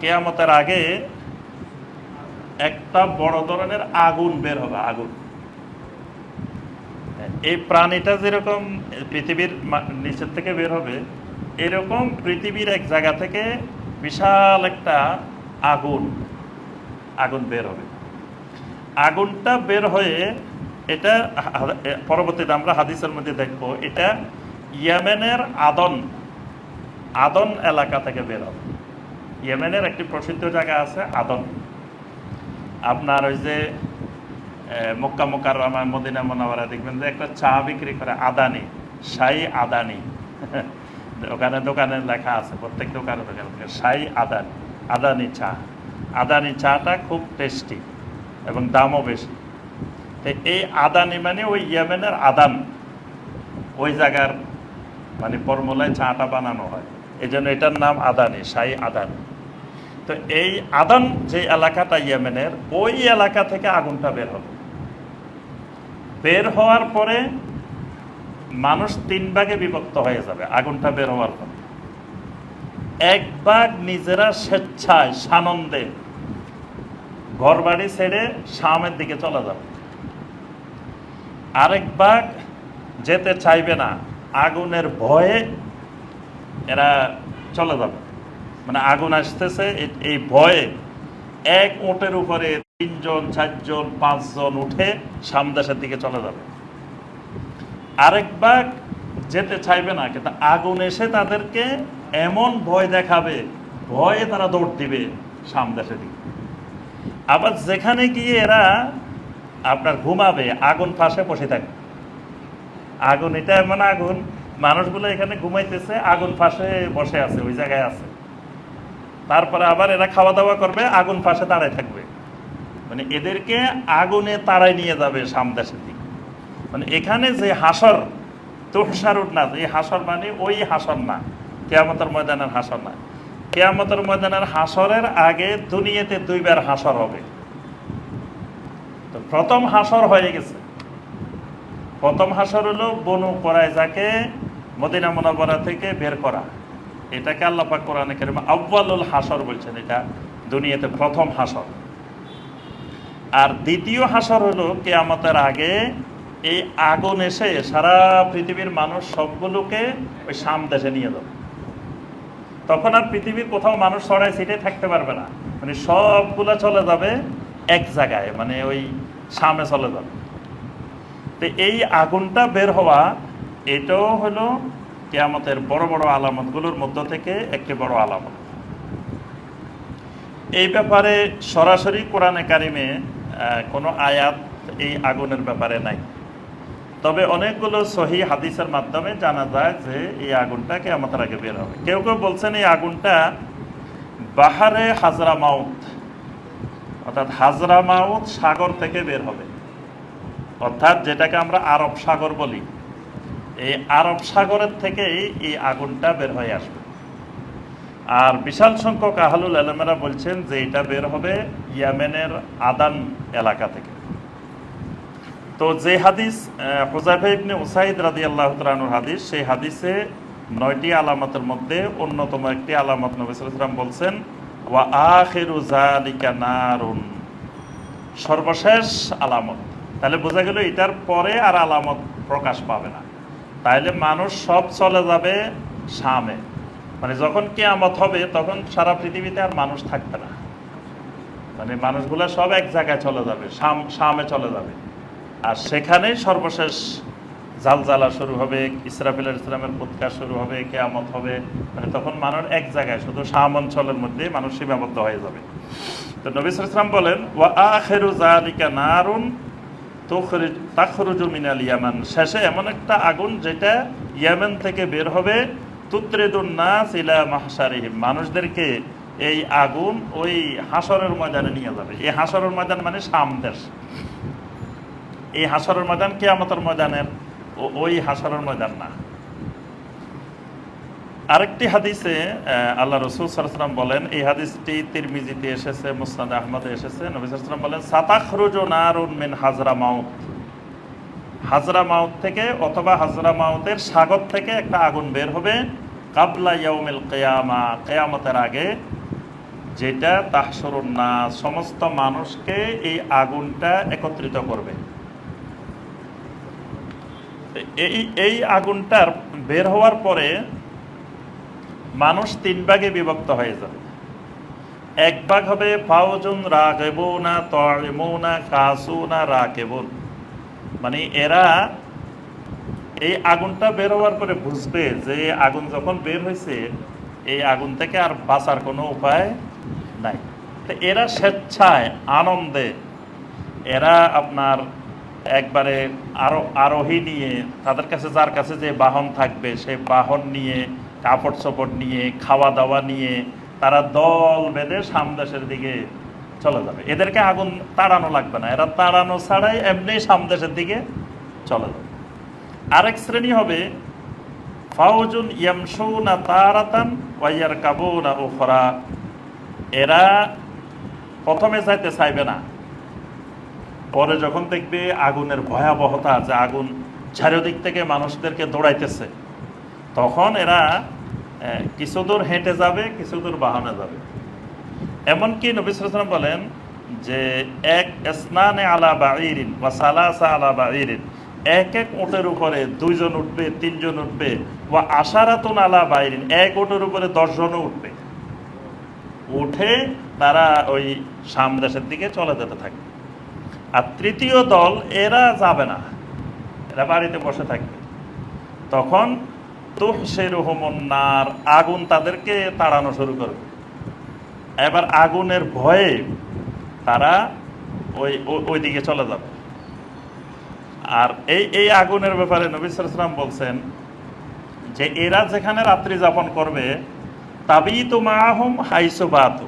কেয়ামতের আগে একটা বড় ধরনের আগুন বের হবে, আগুন। এই প্রাণীটা যেরকম পৃথিবীর নিচের থেকে বের হবে, এরকম পৃথিবীর এক জায়গা থেকে বিশাল একটা আগুন আগুন বের হবে। আগুনটা বের হয়ে এটা পরবর্তীতে আমরা হাদিসের মধ্যে দেখব, এটা ইয়েমেনের আদন আদন এলাকা থেকে বের হবে। ইয়েমেনের একটি প্রসিদ্ধ জায়গা আছে আদন। আপনার ওই যে মক্কা মক্কার মদিনা মনাবারা দেখবেন যে একটা চা বিক্রি করে আদানি সাই আদানি। ওখানে দোকানে লেখা আছে, প্রত্যেক দোকানে দোকানে সাই আদানি আদানি চা। আদানি চাটা খুব টেস্টি এবং দামও বেশি। তো এই আদানি মানে ওই ইয়েমেনের আদান। ওই জায়গার মানে ফর্মুলায় চাটা বানানো হয়। এই জন্য এটার নাম আদানি সাই আদানি। তো এই আদান যে এলাকাটা ইয়েমেনের, ওই এলাকা থেকে আগুনটা বের হবে। বের হওয়ার পরে মানুষ তিন ভাগে বিভক্ত হয়ে যাবে, আগুনটা বের হওয়ার পরে। এক ভাগ নিজেরা স্বেচ্ছায়, সানন্দে ঘর বাড়ি ছেড়ে শামের দিকে চলে যাবে। আরেক ভাগ যেতে চাইবে না, আগুনের ভয়ে এরা চলে যাবে। মানে আগুন আসতেছে এই ভয়ে এক ওটের উপরে তিনজন, চারজন, পাঁচজন উঠে সামদেশের দিকে চলে যাবে। আরেক ভাগ যেতে চাইবে না, কিন্তু আগুন এসে তাদেরকে এমন ভয় দেখাবে, ভয়ে তারা দৌড় দিবে সামদেশের দিকে। আবার যেখানে গিয়ে এরা আপনার ঘুমাবে, আগুন পাশে বসে থাকবে। আগুন, এটা এমন আগুন, মানুষগুলো এখানে ঘুমাইতেছে, আগুন পাশে বসে আছে, ওই জায়গায় আছে। তারপরে আবার এরা খাওয়া দাওয়া করবে, আগুন পাশে দাঁড়ায় থাকবে। মানে এদেরকে আগুনে তাড়াই নিয়ে যাবে সামদেশের দিকে। মানে এখানে যে হাসর তুষারুট না, এই হাসর মানে ওই হাসর না, কেয়ামতের ময়দানের হাসর না। কেয়ামতের ময়দানের হাসরের আগে দুনিয়াতে দুইবার হাসর হবে। তো প্রথম হাসর হয়ে গেছে। প্রথম হাসর হলো বনু করায় যাকে মদিনা মোনাবরা থেকে বের করা। এটাকে আল্লাপাক কোরআনে কেরিম আব্বালুল হাসর বলছেন, এটা দুনিয়াতে প্রথম হাসর আর দ্বিতীয় হাসর হলো কেয়ামতের আগে এই আগুন এসে সারা পৃথিবীর মানুষ সবগুলোকে ওই সাম দেশে নিয়ে যাবে। তখন আর পৃথিবীর কোথাও মানুষ ছড়ায় সিটে থাকতে পারবে না। মানে সবগুলা চলে যাবে এক জায়গায় মানে ওই সামে চলে যাবে। তো এই আগুনটা বের হওয়া, এটাও হলো কেয়ামতের বড় বড় আলামতগুলোর মধ্য থেকে একটি বড় আলামত। এই ব্যাপারে সরাসরি কোরআনে কারিমে কোনো আয়াত এই আগুনের ব্যাপারে নাই। তবে অনেকগুলো সহি হাদিসের মাধ্যমে জানা যায় যে এই আগুনটা কেয়ামতের আগে বের হবে। কেউ কেউ বলছেন এই আগুনটা বাহারে হাজরা মাউত, অর্থাৎ হাজরা মাউত সাগর থেকে বের হবে। অর্থাৎ যেটাকে আমরা আরব সাগর বলি। এই আরব সাগরের থেকেই এই আগুনটা বের হয়ে আসবে। আর বিশাল সংখ্যক আহলুল আলমেরা বলছেন যে এটা বের হবে ইয়ামেনের আদান এলাকা থেকে। তো যে হাদিস হুজাইফা উসাইদ আল্লাহ তালানুর হাদিস, সেই হাদিসে নয়টি আলামতের মধ্যে অন্যতম একটি আলামত নবী সাল্লাল্লাহু আলাইহি ওয়াসাল্লাম বলছেন, ওয়া আখিরু যালিকা নারুন। সর্বশেষ আলামত। তাহলে বোঝা গেল এটার পরে আর আলামত প্রকাশ পাবে না। তাইলে মানুষ সব চলে যাবে শামে। মানে যখন কেয়ামত হবে, তখন সারা পৃথিবীতে আর মানুষ থাকবে না। মানে মানুষগুলো সব এক জায়গায় চলে যাবে, শাম, শামে চলে যাবে। আর সেখানেই সর্বশেষ জালজালা শুরু হবে, ইসরাফিল ইসলামের উৎকার শুরু হবে, কেয়ামত হবে। মানে তখন মানুষ এক জায়গায়, শুধু শাম অঞ্চলের মধ্যে মানুষ সীমাবদ্ধ হয়ে যাবে। তো নবী ইসলাম বলেন, ওয়া আখিরু জালিকা নারুন তুখরিজ, তাখরুজু মিনাল ইয়ামান। শেষে এমন একটা আগুন যেটা ইয়ামেন থেকে বের হবে। তুত্রেদুন না ইলা মাহশারিহিম। মানুষদেরকে এই আগুন ওই হাসরের ময়দানে নিয়ে যাবে। এই হাসরের ময়দান মানে সামদেশ এই হাসরের ময়দান কে কেয়ামতের ময়দানের ওই হাসরের ময়দান না। আরেকটি হাদিসে আল্লাহ রসুল সাল্লাম বলেন, এই হাদিসটি তিরমিজিতে এসেছে, মুসনাদ আহমদে এসেছে, নবী সাল্লাম বলেন, সাতাখরুজ নারুন মিন হাজরা মাউত। হাজরা মাউত থেকে অথবা হাজরা মাউতের সাগর থেকে একটা আগুন বের হবে কাবলা ইয়াউমিল কেয়ামা, কেয়ামতের আগে, যেটা তাহসরুন না সমস্ত মানুষকে এই আগুনটা একত্রিত করবে। এই এই আগুনটার বের হওয়ার পরে মানুষ তিন ভাগে বিভক্ত হয়ে যাবে। এক ভাগ হবে ফাউজুন রাগেবুনা তরিমুনা কাসুনা রাকেবুন মানে এরা এই আগুনটা বের হওয়ার পরে বুঝবে যে আগুন যখন বের হয়েছে এই আগুন থেকে আর বাঁচার কোনো উপায় নাই। তো এরা স্বেচ্ছায় আনন্দে, এরা আপনার একবারে আরও আরোহী নিয়ে, তাদের কাছে যার কাছে যে বাহন থাকবে, সেই বাহন নিয়ে কাপড় চোপড় নিয়ে খাওয়া দাওয়া নিয়ে তারা দল বেঁধে সামদেশের দিকে চলে যাবে। এদেরকে আগুন তাড়ানো লাগবে না। এরা তাড়ানো ছাড়াই এমনি সামদেশের দিকে চলে যাবে। আরেক শ্রেণি হবে, ফাউজুন ইয়ামসুনা তারাতান ওয়াইয়ার কাবুনা উখরা। এরা প্রথমে যাইতে চাইবে না। পরে যখন দেখবে আগুনের ভয়াবহতা যে আগুন চারিদিক থেকে মানুষদেরকে দৌড়াইতেছে। তখন এরা কিছু দূর হেঁটে যাবে, কিছু দূর বাহনে যাবে। এমনকি নবী সালাম বলেন যে, এক স্নানে আলা বাঈরিন বা সালাসা আলা বাঈরিন, এক এক ওটের উপরে দুইজন উঠবে, তিনজন উঠবে বা আশারাতুন আলা বাইরিন এক ওটের উপরে দশজনও উঠবে। উঠে তারা ওই সামদেশের দিকে চলে যেতে থাকবে। আর তৃতীয় দল, এরা যাবে না। এরা বাড়িতে বসে থাকবে। তখন নার আগুন তাদেরকে তাড়ানো শুরু করবে। এবার আগুনের ভয়ে তারা ওই ওই- দিকে চলে যাবে। আর এই এই আগুনের ব্যাপারে নবী সালাম বলছেন যে, এরা যেখানে রাত্রি যাপন করবে তাবি তো মাহুম হাইসো বাতু।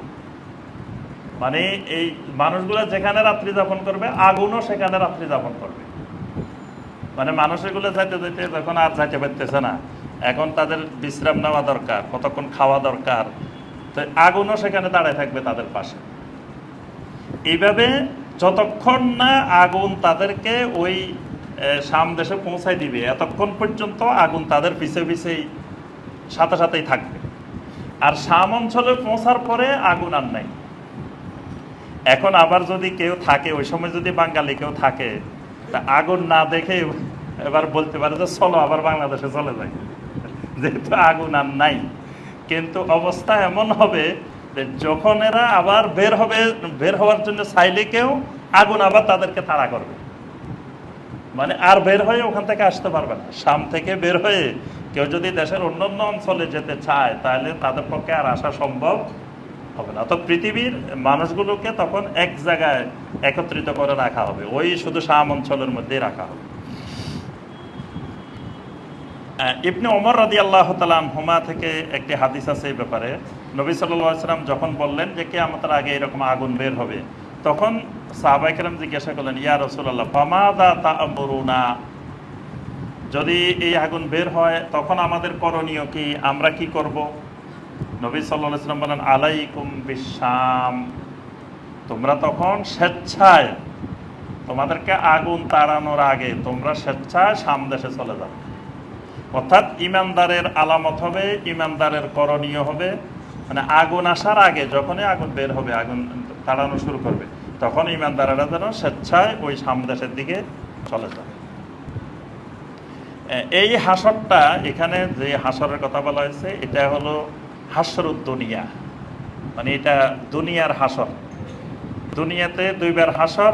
মানে এই মানুষগুলো যেখানে রাত্রি যাপন করবে, আগুনও সেখানে রাত্রি যাপন করবে। মানে মানুষগুলো যাইতে যাইতে যখন আর যাইতে পারতেছে না এখন তাদের বিশ্রাম নেওয়া দরকার কতক্ষণ খাওয়া দরকার। তো আগুনও সেখানে দাঁড়ায় থাকবে তাদের পাশে। এইভাবে যতক্ষণ না আগুন তাদেরকে ওই আহ, সামদেশে পৌঁছায় দিবে এতক্ষণ পর্যন্ত আগুন তাদের পিছে পিছেই সাথে সাথেই থাকবে। আর সাম অঞ্চলে পৌঁছার পরে আগুন আর নাই। এখন আবার যদি কেউ থাকে ওই সময় যদি বাঙালি কেউ থাকে তা আগুন না দেখে এবার বলতে পারে যে চলো আবার বাংলাদেশে চলে যাই। যেহেতু আগুন আর নাই। কিন্তু অবস্থা এমন হবে যে যখন এরা আবার বের হবে, বের হওয়ার জন্য চাইলে কেউ আগুন আবার তাদেরকে তাড়া করবে। মানে আর বের হয়ে ওখান থেকে আসতে পারবে না। শাম থেকে বের হয়ে কেউ যদি দেশের অন্যান্য অঞ্চলে যেতে চায়, তাহলে তাদের পক্ষে আর আসা সম্ভব হবে না। তো পৃথিবীর মানুষগুলোকে তখন এক জায়গায় একত্রিত করে রাখা হবে। ওই শুধু শাম অঞ্চলের মধ্যেই রাখা হবে। ইবনে ওমর রাদি আল্লাহ তালাম হুমা থেকে একটি হাদিস আছে এই ব্যাপারে। নবী সাল্লাম যখন বললেন যে কে আমাদের আগে এরকম আগুন বের হবে, তখন সাহবাইকেরাম জিজ্ঞাসা করলেন, ইয়া রসুল্লাহ ফামাদা তা আমরুনা যদি এই আগুন বের হয়, তখন আমাদের করণীয় কি? আমরা কি করব? নবী সাল্লাহ সাল্লাম বলেন, আলাইকুম বিশ্বাম তোমরা তখন স্বেচ্ছায়, তোমাদেরকে আগুন তাড়ানোর আগে তোমরা স্বেচ্ছায় সামদেশে চলে যাবে অর্থাৎ ইমানদারের আলামত হবে, ইমানদারের করণীয় হবে। মানে আগুন আসার আগে যখনই আগুন বের হবে, আগুন তাড়ানো শুরু করবে, তখন ইমানদারেরা যেন স্বেচ্ছায় ওই সামদেশের দিকে চলে যাবে এই হাসরটা, এখানে যে হাসরের কথা বলা হয়েছে, এটা হলো হাসরুদ দুনিয়া। মানে এটা দুনিয়ার হাসর। দুনিয়াতে দুইবার হাসর,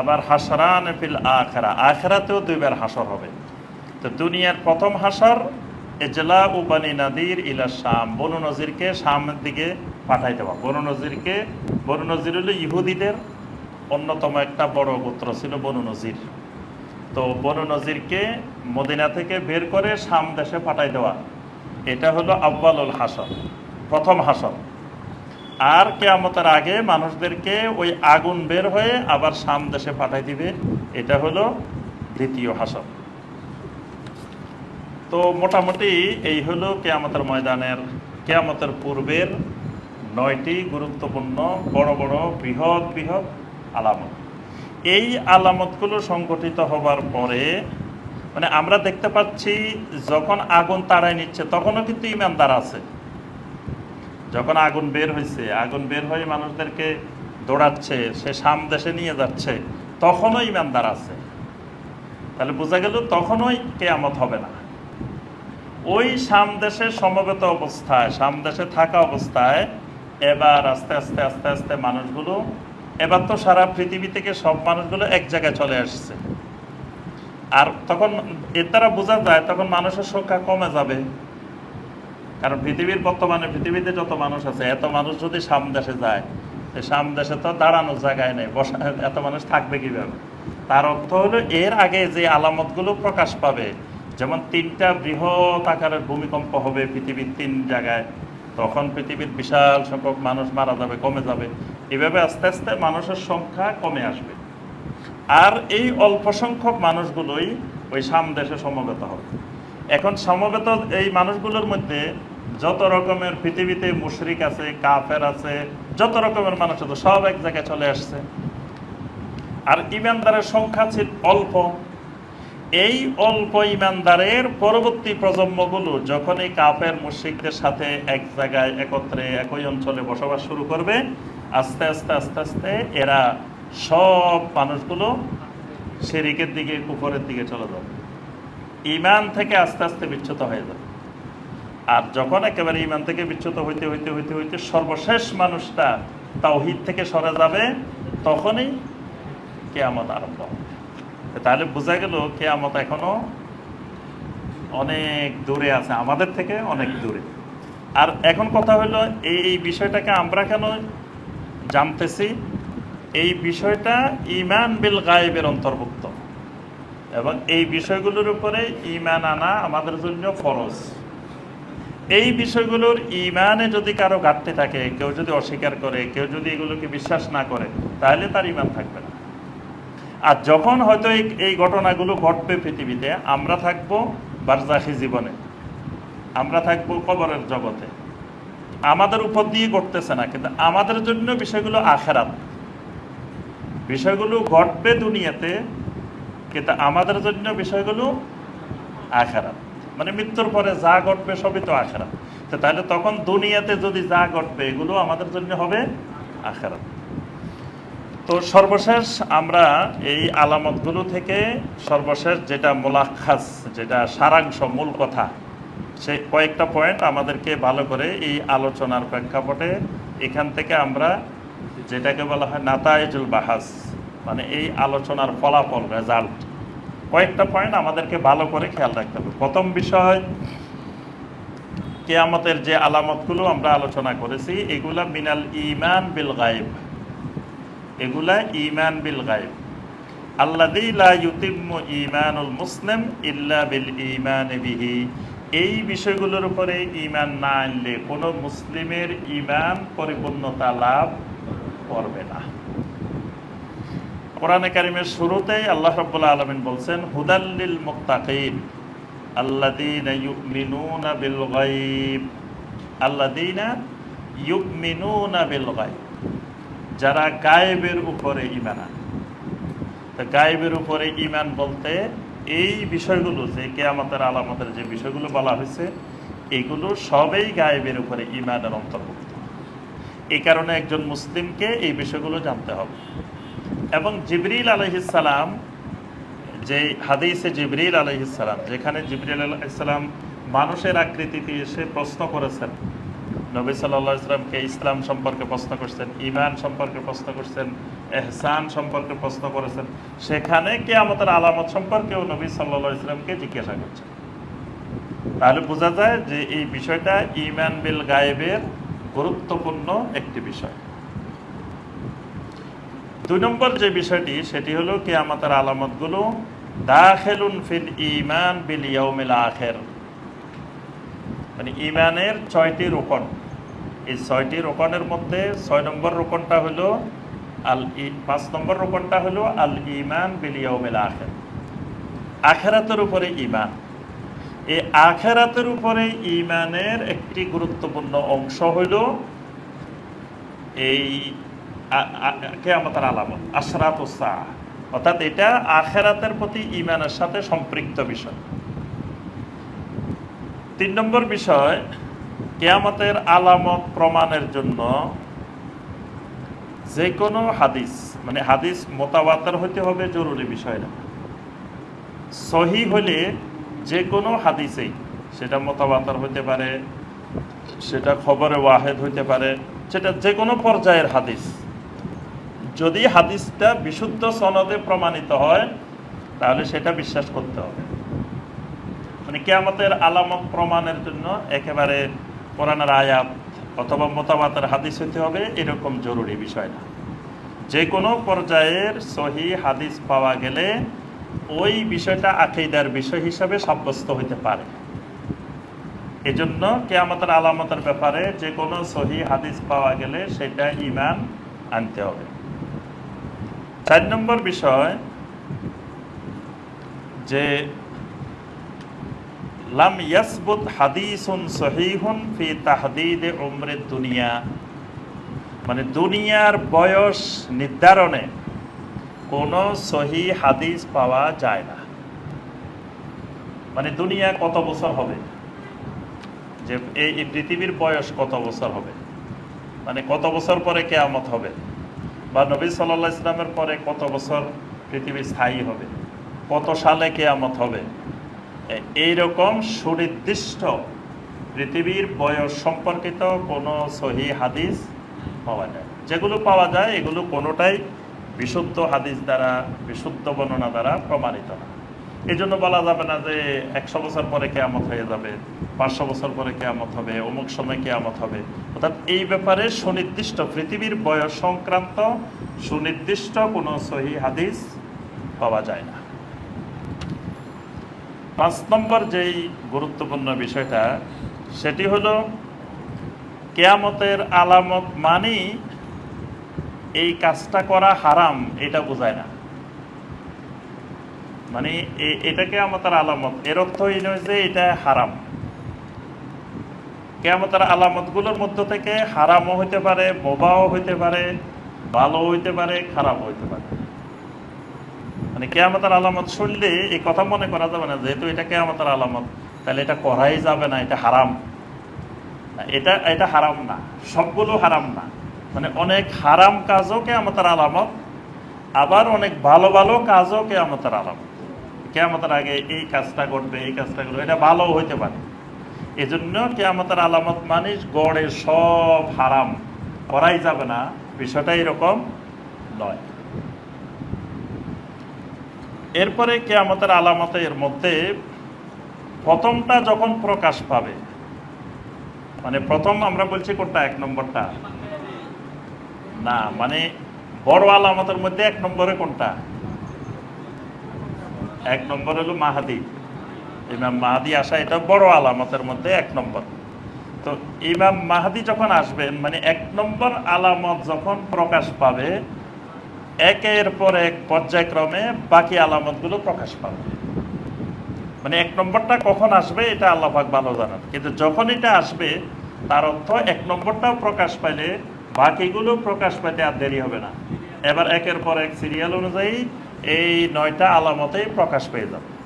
আবার হাসরান ফিল আখরা। আখরাতেও দুইবার হাসর হবে। তো দুনিয়ার প্রথম হাসার এজলা ও বানি নাদির ইলা শাম বনু নজিরকে শামের দিকে পাঠাই দেওয়া বনু নজিরকে, বনু নজির হলো ইহুদিদের অন্যতম একটা বড় গোত্র ছিল বনু নজির। তো বনু নজিরকে মদিনা থেকে বের করে শাম দেশে পাঠাই দেওয়া। এটা হলো আব্বালুল হাসর প্রথম হাসর আর কেয়ামতের আগে মানুষদেরকে ওই আগুন বের হয়ে আবার শাম দেশে পাঠাই দিবে। এটা হলো দ্বিতীয় হাসর তো মোটামুটি এই হলো কেয়ামতের ময়দানের, কেয়ামতের পূর্বের নয়টি গুরুত্বপূর্ণ বড় বড় বৃহৎ বৃহৎ আলামত। এই আলামতগুলো সংগঠিত হবার পরে মানে আমরা দেখতে পাচ্ছি যখন আগুন তাড়াই নিচ্ছে, তখনও কিন্তু ইমানদার আছে। যখন আগুন বের হয়েছে আগুন বের হয়ে মানুষদেরকে দৌড়াচ্ছে, সে সাম দেশে নিয়ে যাচ্ছে, তখনও ইমানদার আছে। তাহলে বোঝা গেল তখনই কেয়ামত হবে না। ওই সামদেশে সমবেত অবস্থায় সামদেশে থাকা অবস্থায় এবার আস্তে আস্তে আস্তে আস্তে মানুষগুলো, এবার তো সারা পৃথিবী থেকে সব মানুষগুলো এক জায়গায় চলে আসছে। আর তখন এর দ্বারা বোঝা যায়, তখন মানুষের সংখ্যা কমে যাবে। কারণ পৃথিবীর বর্তমানে, পৃথিবীতে যত মানুষ আছে, এত মানুষ যদি সামদেশে যায় সামদেশে তো দাঁড়ানোর জায়গায় নেই, বসা, এত মানুষ থাকবে কীভাবে? তার অর্থ হলো, এর আগে যে আলামতগুলো প্রকাশ পাবে যেমন তিনটা বৃহৎ আকারের ভূমিকম্প হবে পৃথিবীর তিন জায়গায়, তখন পৃথিবীর বিশাল সংখ্যক মানুষ মারা যাবে, কমে যাবে। এভাবে আস্তে আস্তে মানুষের সংখ্যা কমে আসবে। আর এই অল্প সংখ্যক মানুষগুলোই ওই সাম দেশে সমবেত হবে। এখন সমবেত এই মানুষগুলোর মধ্যে যত রকমের পৃথিবীতে মুশরিক আছে, কাফের আছে, যত রকমের মানুষ সব এক জায়গায় চলে আসছে। আর ইমানদারের সংখ্যা ছিল অল্প। এই অল্প ইমানদারের পরবর্তী প্রজন্মগুলো যখন এই কাফের মুশরিকদের সাথে এক জায়গায়, একত্রে, একই অঞ্চলে বসবাস শুরু করবে, আস্তে আস্তে আস্তে আস্তে এরা সব মানুষগুলো শেরিকের দিকে উপরের দিকে চলে যাবে। ইমান থেকে আস্তে আস্তে বিচ্ছুত হয়ে যাবে। আর যখন একেবারে ইমান থেকে বিচ্যুত হইতে হইতে হইতে হইতে সর্বশেষ মানুষটা তাওহিদ থেকে সরে যাবে, তখনই কেয়ামত আরম্ভ হবে। তাহলে বোঝা গেল কেয়ামত এখনও অনেক দূরে আছে আমাদের থেকে অনেক দূরে। আর এখন কথা হলো এই এই বিষয়টাকে আমরা কেন জানতেছি? এই বিষয়টা ইমান বিল গায়েবের অন্তর্ভুক্ত। এবং এই বিষয়গুলোর উপরে ইমান আনা আমাদের জন্য ফরজ। এই বিষয়গুলোর ইমানে যদি কারও ঘাটতি থাকে কেউ যদি অস্বীকার করে কেউ যদি এগুলোকে বিশ্বাস না করে তাহলে তার ইমান থাকবে না। আর যখন হয়তো এই এই ঘটনাগুলো ঘটবে পৃথিবীতে, আমরা থাকব বারজাখি জীবনে। আমরা থাকব কবরের জগতে। আমাদের উপর দিয়ে ঘটতেছে না, কিন্তু আমাদের জন্য বিষয়গুলো আখেরাত। বিষয়গুলো ঘটবে দুনিয়াতে, কিন্তু আমাদের জন্য বিষয়গুলো আখেরাত। মানে মৃত্যুর পরে যা ঘটবে সবই তো আখেরাত। তাহলে তখন দুনিয়াতে যদি যা ঘটবে, এগুলো আমাদের জন্য হবে আখেরাত। তো সর্বশেষ আমরা এই আলামতগুলো থেকে সর্বশেষ যেটা মোলাক্ষাস যেটা সারাংশ, মূল কথা, সে কয়েকটা পয়েন্ট আমাদেরকে ভালো করে এই আলোচনার প্রেক্ষাপটে এখান থেকে আমরা যেটাকে বলা হয় নাতাইজুল বাহাস মানে এই আলোচনার ফলাফল রেজাল্ট কয়েকটা পয়েন্ট আমাদেরকে ভালো করে খেয়াল রাখতে হবে। প্রথম বিষয়, কেয়ামতের যে আলামতগুলো আমরা আলোচনা করেছি, এগুলা মিনাল ইমান বিল গায়েব। এগুলা ইমান বিল গায়েব। ইমানুল মুসলিম ইল্লা বিল ইমান বিহি। এই বিষয়গুলোর উপরে ইমান না আনলে কোনো মুসলিমের ইমান পরিপূর্ণতা লাভ করবে না। কোরআনে কারিমের শুরুতেই আল্লাহ রাব্বুল আলামিন বলছেন হুদাল্লিল মুত্তাকিন, আল্লাযীনা ইউমিনুনা বিল গায়ব। আল্লাযীনা ইউমিনুনা বিল গায়ব। যারা গায়েবের উপরে ইমান গায়েবের উপরে ইমান বলতে এই বিষয়গুলো যে কেয়ামতের আলামতের যে বিষয়গুলো বলা হয়েছে, এগুলো সবেই গায়েবের উপরে ইমানের অন্তর্ভুক্ত। এই কারণে একজন মুসলিমকে এই বিষয়গুলো জানতে হবে। এবং জিবরিল আলহিসাল্লাম যে হাদিসে জিবরিল আলহিসাল্লাম যেখানে জিবরিল আলহিসাল্লাম মানুষের আকৃতিতে এসে প্রশ্ন করেছেন নবী সাল্লাহ ইসলামকে ইসলাম সম্পর্কে প্রশ্ন করছেন ইমান সম্পর্কে প্রশ্ন করছেন, এহসান সম্পর্কে প্রশ্ন করেছেন, সেখানে কে আমাদের আলামত সম্পর্কেও নবী সাল্লাহ ইসলামকে জিজ্ঞাসা করছেন। তাহলে বোঝা যায় যে এই বিষয়টা ইমান বিল গায়েবের গুরুত্বপূর্ণ একটি বিষয়। দুই নম্বর যে বিষয়টি, সেটি হলো কি আমাদের আলামতগুলো দাখেলুন ফিল ইমান বিল ইয়াউমিল আখের। মানে ইমানের ছয়টি রোকন এই ছয়টি রোকনের মধ্যে ছয় নম্বর রোকনটা হলো আল ই, পাঁচ নম্বর রোকনটা হলো আল ইমান বিল ইয়াউমিল আখের। আখেরাতের উপরে ইমান এই আখেরাতের উপরে ইমানের একটি গুরুত্বপূর্ণ অংশ হইল এই কেয়ামতের আলামত, আশরাত অর্থাৎ এটা আখেরাতের প্রতি ইমানের সাথে সম্পৃক্ত বিষয়। তিন নম্বর বিষয় কেয়ামতের আলামত প্রমাণের জন্য যে কোনো হাদিস মানে হাদিস মোতাবাতার হতে হবে, জরুরি বিষয় না। সহি হলে যে কোনো হাদিসেই সেটা মোতাবাতার হতে পারে, সেটা খবরে ওয়াহেদ হইতে পারে, সেটা যে কোনো পর্যায়ের হাদিস। যদি হাদিসটা বিশুদ্ধ সনদে প্রমাণিত হয়, তাহলে সেটা বিশ্বাস করতে হবে। মানে কেয়ামতের আলামত প্রমাণের জন্য একেবারে কোরআনের আয়াত অথবা মোতাবাতের হাদিস হতে হবে, এরকম জরুরি বিষয় না। যে কোনো পর্যায়ের সহি হাদিস পাওয়া গেলে ওই বিষয়টা আকিদার বিষয় হিসাবে সাব্যস্ত হইতে পারে। এজন্য কেয়ামতের আলামতের ব্যাপারে যে কোনো সহি হাদিস পাওয়া গেলে সেটা ইমান আনতে হবে। চার নম্বর বিষয় যে লাম ইয়াসবুত হাদিসুন সহিহুন ফি তাহদিদে উমরে দুনিয়া। মানে দুনিয়ার বয়স নির্ধারণে কোনো সহি হাদিস পাওয়া যায় না। মানে দুনিয়া কত বছর হবে? যে এই পৃথিবীর বয়স কত বছর হবে? মানে কত বছর পরে কেয়ামত হবে? বা নবী সাল্লাহ ইসলামের পরে কত বছর পৃথিবী স্থায়ী হবে? কত সালে কেয়ামত হবে? এইরকম সুনির্দিষ্ট পৃথিবীর বয়স সম্পর্কিত কোনো সহি হাদিস পাওয়া যায়। যেগুলো পাওয়া যায়, এগুলো কোনোটাই বিশুদ্ধ হাদিস দ্বারা, বিশুদ্ধ বর্ণনা দ্বারা প্রমাণিত না। এই জন্য বলা যাবে না যে একশো বছর পরে কেয়ামত হয়ে যাবে, পাঁচশো বছর পরে কেয়ামত হবে, অমুক সময় কেয়ামত হবে। অর্থাৎ এই ব্যাপারে সুনির্দিষ্ট পৃথিবীর বয়স সংক্রান্ত সুনির্দিষ্ট কোনো সহি হাদিস পাওয়া যায় না। পাঁচ নম্বর যেই গুরুত্বপূর্ণ বিষয়টা, সেটি হলো কেয়ামতের আলামত মানেই এই কাজটা করা হারাম, এটা বোঝায় না। মানে এ- এটাকে আমাদের আলামত, এর অর্থ এই নয় যে এটা হারাম। কেয়ামতের আলামতগুলোর মধ্য থেকে হারামও হইতে পারে, বোবাও হইতে পারে ভালো হইতে পারে খারাপ হইতে পারে। মানে কেয়ামতের আলামত শুনলে এই কথা মনে করা যাবে না, যেহেতু এটা কেয়ামতের আলামত, তাহলে এটা করাই যাবে না, এটা হারাম। এটা এটা হারাম না, সবগুলো হারাম না। মানে অনেক হারাম কাজও কেয়ামতের আলামত, আবার অনেক ভালো ভালো কাজও কেয়ামতের আলামত। কেয়ামতের আগে এই কাজটা করবে এই কাজটা করবে এটা ভালো হইতে পারে। এই জন্য কেয়ামতের আলামত মানিস গড়ে সব হারাম, করাই যাবে না, বিষয়টা এরকম নয়। এরপরে কে কেয়ামতের আলামতের মধ্যে প্রথমটা যখন প্রকাশ পাবে মানে প্রথম আমরা বলছি কোনটা? এক নম্বরটা। না মানে বড় আলামতের মধ্যে এক নম্বরে কোনটা? এক নম্বর হলো মাহাদি। ইমাম মাহাদি আসা, এটা বড় আলামতের মধ্যে এক নম্বর। তো ইমাম মাহাদি যখন আসবেন মানে এক নম্বর আলামত যখন প্রকাশ পাবে একের পর এক পর্যায়ক্রমে বাকি আলামতগুলো প্রকাশ পাবে। মানে এক নম্বরটা কখন আসবে, এটা আল্লাহাক ভালো জানান। কিন্তু যখন এটা আসবে, তার অর্থ এক নম্বরটাও প্রকাশ পাইলে বাকিগুলো প্রকাশ পাইতে আর দেরি হবে না। এবার একের পর এক সিরিয়াল অনুযায়ী এই নয়টা আলামতেই প্রকাশ পেয়ে যাবে।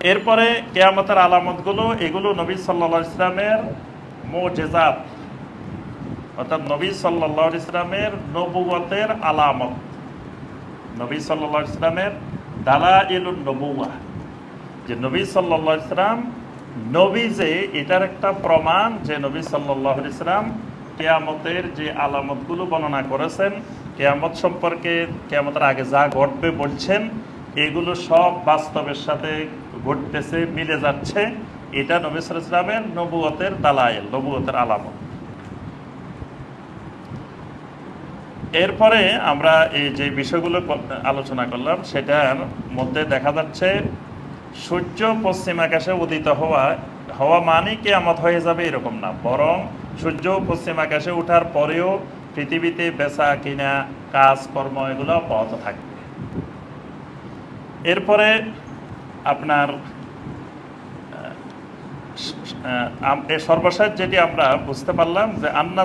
এরপরে কেয়ামতের আলামতগুলো, এগুলো নবী সাল্লা ইসলামের মোজেজাত। অর্থাৎ নবী সাল্লা ইসলামের নবুয়তের আলামত। নবী সাল্লা ইসলামের দালা ইলুন নবুয়া যে নবী সাল্লা ইসলাম নবী যে, এটার একটা প্রমাণ যে নবী সাল্লাহ ইসলাম কেয়ামতের যে আলামতগুলো বর্ণনা করেছেন, কেয়ামত সম্পর্কে কেয়ামতের আগে যা ঘটবে বলছেন, এগুলো সব বাস্তবের সাথে ঘটতেছে, মিলে যাচ্ছে। এটা নবী সাল্লাহ ইসলামের নবুয়তের দালায়েল নবুয়তের আলামত। এরপরে আমরা এই যে বিষয়গুলো আলোচনা করলাম, সেটার মধ্যে দেখা যাচ্ছে সূর্য পশ্চিম আকাশে উদিত হওয়া হওয়া মানে কেয়ামত হয়ে যাবে এরকম না। বরং সূর্য পশ্চিম আকাশে ওঠার পরেও পৃথিবীতে বেচা কিনা, কাজ, কর্ম এগুলো অব্যাহত থাকবে। এরপরে আপনার সর্বশেষ যেটি আমরা বুঝতে পারলাম যে আন্না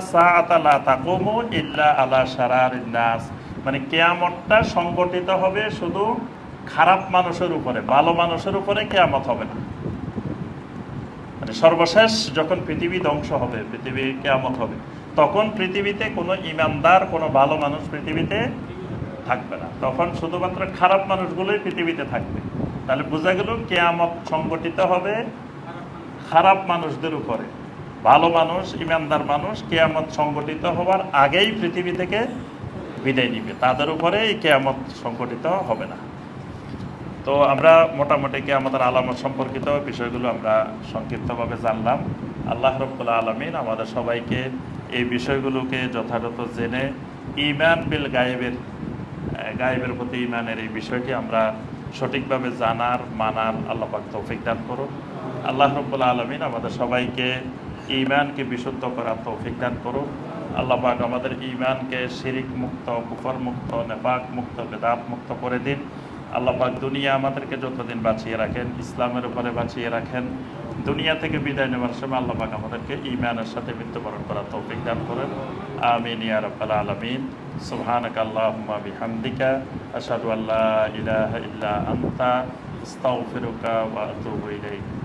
ইল্লা আলা নাস। মানে কেয়ামতটা সংগঠিত হবে শুধু খারাপ মানুষের উপরে, ভালো মানুষের উপরে কেয়ামত হবে না। মানে সর্বশেষ যখন পৃথিবী ধ্বংস হবে, পৃথিবী কেয়ামত হবে, তখন পৃথিবীতে কোনো ইমানদার, কোনো ভালো মানুষ পৃথিবীতে থাকবে না। তখন শুধুমাত্র খারাপ মানুষগুলোই পৃথিবীতে থাকবে। তাহলে বোঝা গেল কেয়ামত সংগঠিত হবে খারাপ মানুষদের উপরে। ভালো মানুষ, ইমানদার মানুষ কেয়ামত সংগঠিত হওয়ার আগেই পৃথিবী থেকে বিদায় নিবে। তাদের উপরে এই কেয়ামত সংগঠিত হবে না। তো আমরা মোটামুটি কেয়ামতের আলামত সম্পর্কিত বিষয়গুলো আমরা সংক্ষিপ্তভাবে জানলাম। আল্লাহ রব্বুল্লা আলমিন আমাদের সবাইকে এই বিষয়গুলোকে যথাযথ জেনে ইমান বিল গায়েবের গায়েবের প্রতি ইমানের এই বিষয়টি আমরা সঠিকভাবে জানার, মানার আল্লাহ পাক তৌফিক দান করুন আল্লাহ রব্বুল্লা আলমিন আমাদের সবাইকে ইমানকে বিশুদ্ধ করার তৌফিক দান করুন আল্লাহ পাক আমাদের ইমানকে শিরিক মুক্ত, কুফর মুক্ত, নেপাক মুক্ত, বেদাত মুক্ত করে দিন। আল্লাহ পাক দুনিয়া আমাদেরকে যতদিন বাঁচিয়ে রাখেন, ইসলামের উপরে বাঁচিয়ে রাখেন, দুনিয়া থেকে বিদায় নেওয়ার সময় আল্লাহ পাক আমাদেরকে ইমানের সাথে মৃত্যুবরণ করার তৌফিক দান করেন। আমিন ইয়া রাব্বাল আলামিন। সুবহানাকা আল্লাহুম্মা বিহামদিকা। আশহাদু আল্লা ইলাহা ইল্লা আনতা। আস্তাগফিরুকা ওয়া আতুবু ইলাইক।